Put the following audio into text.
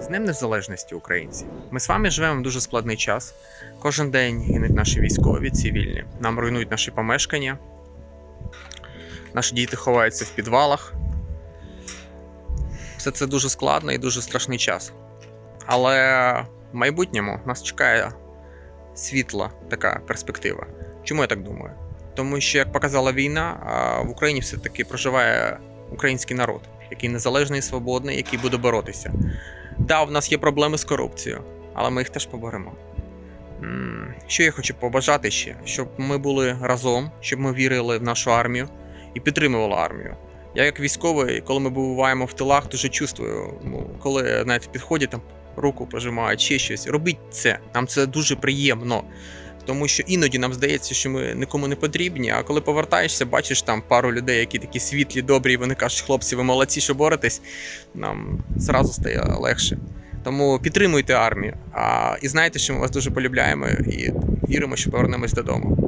З Днем Незалежності українці. Ми з вами живемо в дуже складний час. Кожен день гинуть наші військові, цивільні. Нам руйнують наші помешкання. Наші діти ховаються в підвалах. Все це дуже складно і дуже страшний час. Але в майбутньому нас чекає світла така перспектива. Чому я так думаю? Тому що, як показала війна, в Україні все-таки проживає український народ, який незалежний і свободний, який буде боротися. Да, в нас є проблеми з корупцією, але ми їх теж поборемо. Що я хочу побажати ще? Щоб ми були разом, щоб ми вірили в нашу армію і підтримували армію. Я, як військовий, коли ми буваємо в тилах, дуже чувствую, ну, коли навіть підходять там руку пожимають, ще щось. Робіть це. Нам це дуже приємно. Тому що іноді нам здається, що ми нікому не потрібні. А коли повертаєшся, бачиш там пару людей, які такі світлі, добрі, і вони кажуть, хлопці, ви молодці, що боретесь, нам зразу стає легше. Тому підтримуйте армію. А, і знайте, що ми вас дуже полюбляємо і віримо, що повернемось додому.